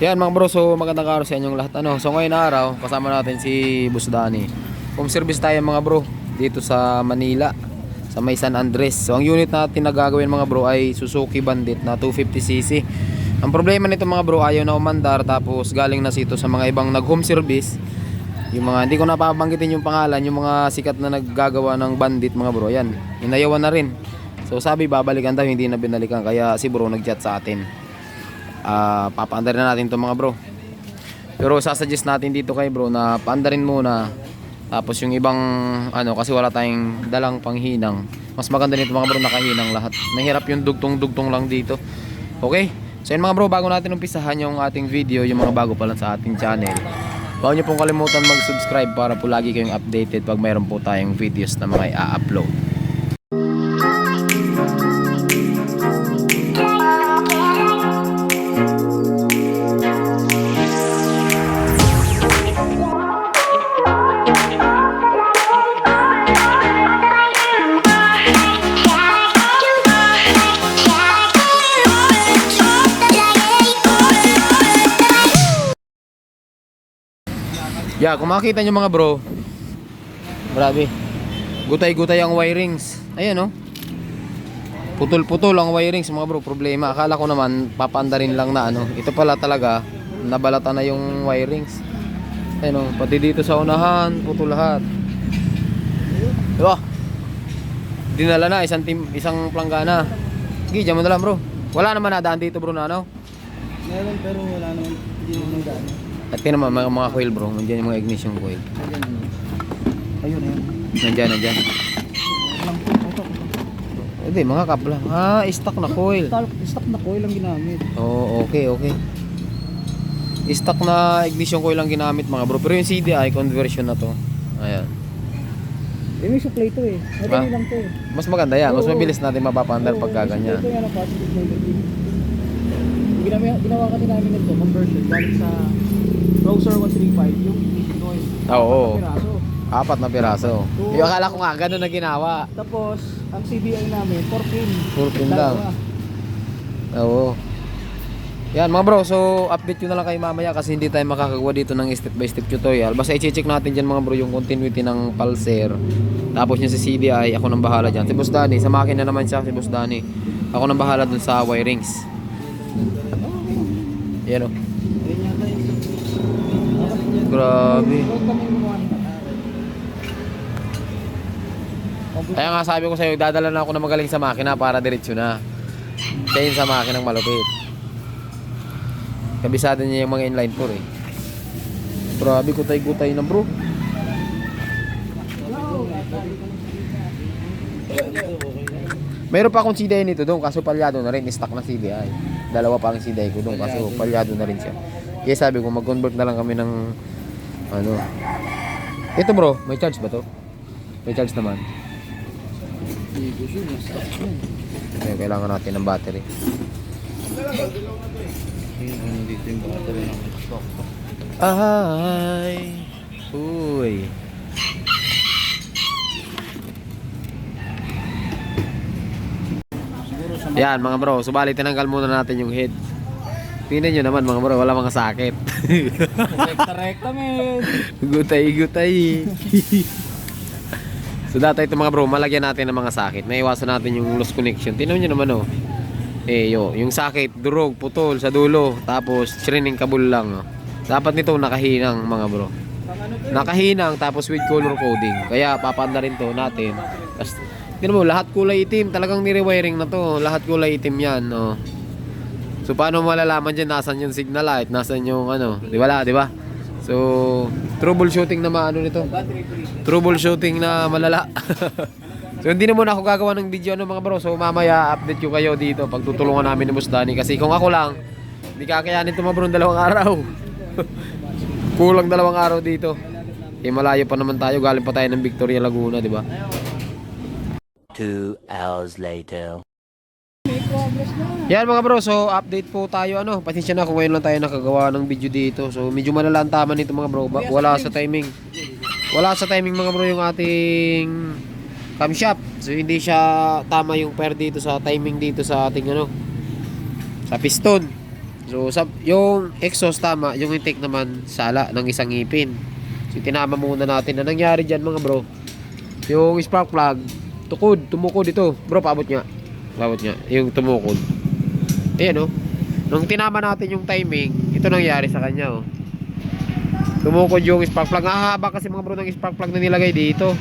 Yan mga bro, so magandang araw sa inyong lahat. Ano, so ngayon araw, kasama natin si Boss Dani. Home service tayo mga bro, dito sa Manila, sa may San Andres. So ang unit natin na gagawin mga bro ay Suzuki Bandit na 250cc. Ang problema nito mga bro, ayaw na umandar tapos galing na sito sa mga ibang nag-home service. Yung mga, hindi ko napapanggitin yung pangalan, yung mga sikat na naggagawa ng bandit mga bro. Yan, inayawan na rin. So sabi babalikan daw, hindi na binalikan. Kaya si bro nag-chat sa atin ah papaandar na natin to mga bro. Pero sasuggest natin dito kay bro na paandarin muna. Tapos yung ibang ano kasi wala tayong dalang panghinang. Mas maganda nito mga bro nakahinang lahat. Mahirap yung dugtong dugtong lang dito. Okay? So yun mga bro bago natin umpisahan yung ating video yung mga bago pa lang sa ating channel Huwag niyo pong kalimutan mag-subscribe para po lagi kayong updated pag mayroon po tayong videos na mga i-upload. Yeah, kung makita nyo mga bro, grabe. Gutay-gutay ang wirings. Ayan oh. Putol-putol ang wirings mga bro, problema. Akala ko naman papaandarin lang na ano. Ito pala talaga nabalata na yung wirings. Ayan oh, pati dito sa unahan, putol lahat. Diba? Dinala na isang tim, isang planggana. Sige, dyan mo na lang bro. Wala naman nadaan dito bro na ano. Meron pero wala naman. Hindi naman daan. At yun naman mga, mga coil bro, nandiyan yung mga ignition coil. Ayun, ayun. Nandiyan, nandiyan. Ito. Hindi, mga kap lang. Ah, stock na coil. Stock, na coil ang ginamit. Oo, okay, okay. Stock na ignition coil lang ginamit mga bro. Pero yung CDI conversion na to. Ayan. Eh, may supply to eh. Ito Ah. lang to eh. Mas maganda yan. Mas mabilis natin mapapandar pagka ganyan. supply to yan ang positive. Ginawa, ginawa kasi namin nito, conversion. Galing sa Browser 135, yung ignition coil. Ah, Oo. Apat na piraso. Apat na piraso. Oo. Yung akala ko nga, ganun na ginawa. Tapos, ang CBI namin, 14. 14 lang. Oo. Yan mga bro, so update ko na lang kayo mamaya kasi hindi tayo makakagawa dito ng step by step tutorial. Basta i-check natin dyan mga bro yung continuity ng pulser. Tapos yung sa CDI, ako nang bahala dyan. Si Boss Danny, sa makina naman siya si Boss Danny. Ako nang bahala dun sa wirings. Yan o. Yung Grabe. Kaya nga sabi ko sa'yo, dadala na ako na magaling sa makina para diretsyo na. Yun sa makinang malupit. Kabisado niya yung mga inline 4 eh. Grabe, gutay-gutay na bro. Meron pa akong CDI nito doon, kaso palyado na rin, stock na CDI. Dalawa pa ang CDI ko doon, kaso palyado na rin siya. Kaya sabi ko, mag-convert na lang kami ng, ano. Ito bro, may charge ba to? May charge naman. Kaya kailangan natin ng battery. Ay. Uy. Yan mga bro, subali tinanggal muna natin yung head. Tingnan nyo naman mga bro, wala mga sakit. Rekta-rekta, men. Gutay-gutay. so dati ito mga bro, malagyan natin ng mga sakit. Naiwasan natin yung loose connection. Tingnan nyo naman oh. Eh yo, yung sakit, durog, putol sa dulo. Tapos shrining kabul lang. Oh. Dapat nito nakahinang mga bro. Nakahinang tapos with color coding. Kaya papanda rin to natin. Tapos, tingnan mo, lahat kulay itim. Talagang nirewiring na to. Lahat kulay itim yan. Oh. So paano malalaman dyan nasan yung signal light, nasan yung ano, di ba? Di ba? So troubleshooting na maano nito. Troubleshooting na malala. so hindi na muna ako gagawa ng video ano mga bro. So mamaya update ko kayo dito pagtutulungan namin ni Boss kasi kung ako lang hindi kakayanin ito mga bro ng dalawang araw. Kulang dalawang araw dito. Eh malayo pa naman tayo, galing pa tayo ng Victoria Laguna, di ba? Two hours later. Na. Yan mga bro, so update po tayo ano. Pasensya na kung ngayon lang tayo nakagawa ng video dito. So medyo malala ang tama nito mga bro. Ba- wala sa timing. Wala sa timing mga bro yung ating camshaft. So hindi siya tama yung pair dito sa timing dito sa ating ano sa piston. So, sa, yung exhaust tama, yung intake naman sala ng isang ngipin. So, tinama muna natin. Ang nangyari dyan mga bro, yung spark plug, tukod, tumukod ito. Bro, paabot nga. Paabot nga. Yung tumukod. Ayan oh. Nung tinama natin yung timing, ito nangyari sa kanya oh. Tumukod yung spark plug. Ang haba kasi mga bro ng spark plug na nilagay dito.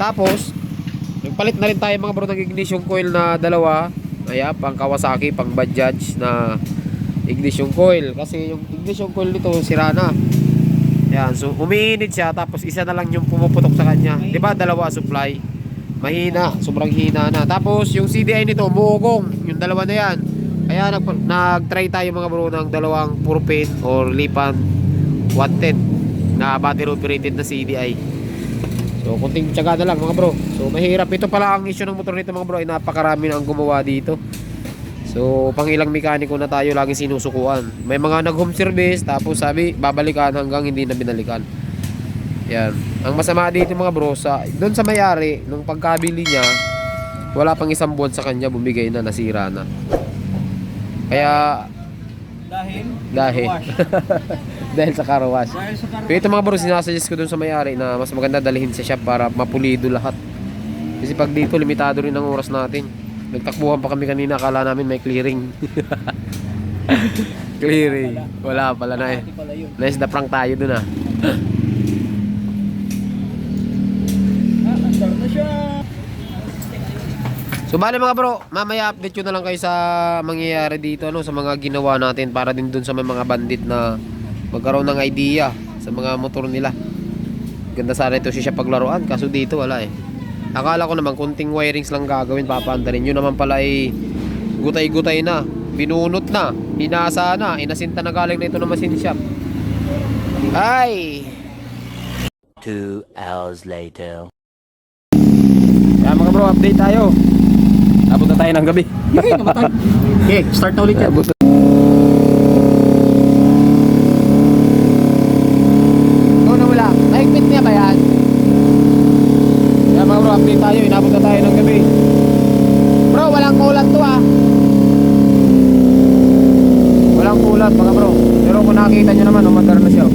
Tapos, nagpalit na rin tayo mga bro ng ignition coil na dalawa. Ayan, pang Kawasaki, pang Bajaj na ignition coil. Kasi yung ignition coil nito, sira na. Ayan, so umiinit siya tapos isa na lang yung pumuputok sa kanya. 'Di ba dalawa supply? Mahina, sobrang hina na. Tapos yung CDI nito, muugong. Yung dalawa na yan. Kaya nag, nag-try tayo mga bro ng dalawang propane or lipan 110 na battery operated na CDI. So, kunting tiyaga na lang mga bro. So, mahirap. Ito pala ang issue ng motor nito mga bro ay napakarami na ang gumawa dito. So, pang ilang mekaniko na tayo laging sinusukuan. May mga nag-home service, tapos sabi, babalikan hanggang hindi na binalikan. Yan. Ang masama dito mga bro, sa, doon sa mayari, nung pagkabili niya, wala pang isang buwan sa kanya, bumigay na, nasira na. Kaya, Dahil? dahil, dahil sa car wash. Pero ito mga bro, sinasuggest ko doon sa mayari na mas maganda dalhin sa shop para mapulido lahat. Kasi pag dito, limitado rin ang oras natin. Nagtakbuhan pa kami kanina, akala namin may clearing. clearing. Wala pala na eh. Nice na prank tayo ah. Ah, So bale mga bro, mamaya update ko na lang kayo sa mangyayari dito ano sa mga ginawa natin para din dun sa may mga bandit na magkaroon ng idea sa mga motor nila. Ganda sana ito siya paglaruan kaso dito wala eh. Akala ko naman kunting wirings lang gagawin papaandarin. Yun naman pala ay gutay-gutay na, binunot na, hinasa na, inasinta na galing na ito ng machine shop. Ay! Two hours later. Kaya mga bro, update tayo. Abot na tayo ng gabi. Yay, namatay. Okay, start na ulit yan. Abot to ah. Walang kulat mga bro. Pero kung nakikita nyo naman, umandar na siya.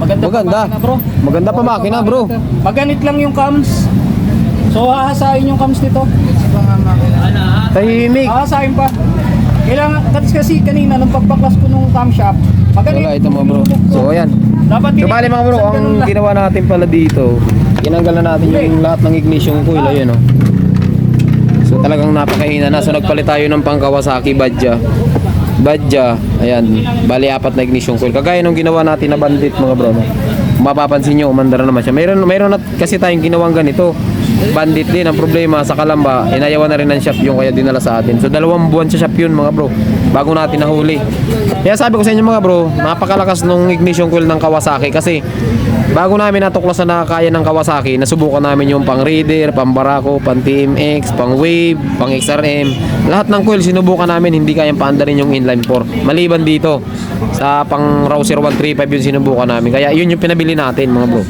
Maganda, Maganda. pa makina, bro. Maganda pa makina bro. Maganit lang yung cams. So, hahasain yung cams nito. Tahimik. Hahasain pa. Kailangan, kasi kasi kanina, nung pagbaklas ko nung cam shop, maganit. Wala ito mga bro. So ayan. Dapat So bali mga bro, ang ginawa natin pala dito, tinanggal na natin yung lahat ng ignition coil, ayun oh. So talagang napakahina na. So nagpalit tayo ng pang Kawasaki Badja. Badja, ayan, bali apat na ignition coil. Kagaya nung ginawa natin na bandit mga bro. No? Mapapansin nyo, umandar na naman siya. Mayroon, mayroon na kasi tayong ginawang ganito. Bandit din. Ang problema sa Kalamba, inayawan na rin ng shop yung kaya dinala sa atin. So dalawang buwan sa shop yun mga bro. Bago natin nahuli. Kaya sabi ko sa inyo mga bro, napakalakas nung ignition coil ng Kawasaki kasi bago namin natuklasan na kaya ng Kawasaki, nasubukan namin yung pang Raider, pang Barako, pang TMX, pang Wave, pang XRM. Lahat ng coil sinubukan namin hindi kayang paandarin yung inline 4. Maliban dito sa pang Rouser 135 yung sinubukan namin. Kaya yun yung pinabili natin mga bro.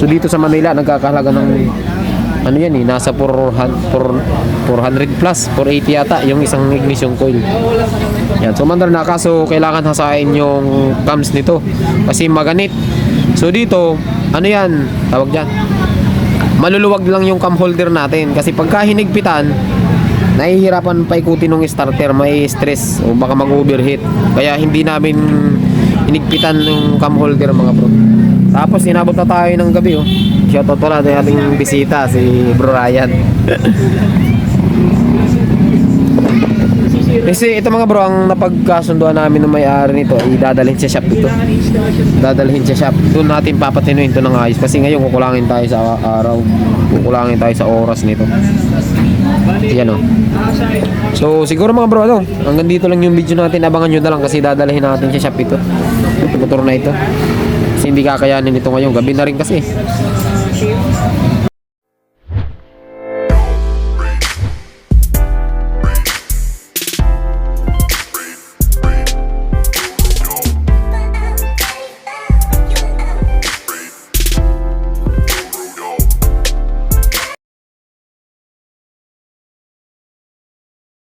So dito sa Manila nagkakahalaga ng ano yan eh, nasa 400, 400 plus, 480 yata yung isang ignition coil. Yan, so mandar na kaso kailangan hasain yung cams nito kasi maganit. So dito, ano yan, tawag dyan, maluluwag lang yung cam holder natin kasi pagka hinigpitan, nahihirapan pa ikutin ng starter, may stress o baka mag-overheat. Kaya hindi namin hinigpitan yung cam holder mga bro. Tapos inabot na tayo ng gabi oh. Shoutout pala ng ating bisita si Bro Ryan. Kasi ito mga bro, ang napagkasunduan namin ng may-ari nito, idadalhin sa shop ito. Dadalhin sa shop. Doon natin papatinuin ito ng ayos. Kasi ngayon kukulangin tayo sa araw. Kukulangin tayo sa oras nito. Yan o. So siguro mga bro, ano, hanggang dito lang yung video natin. Abangan nyo na lang kasi dadalhin natin sa shop ito. Ito na ito. Hindi kakayanin ito ngayon. Gabi na rin kasi.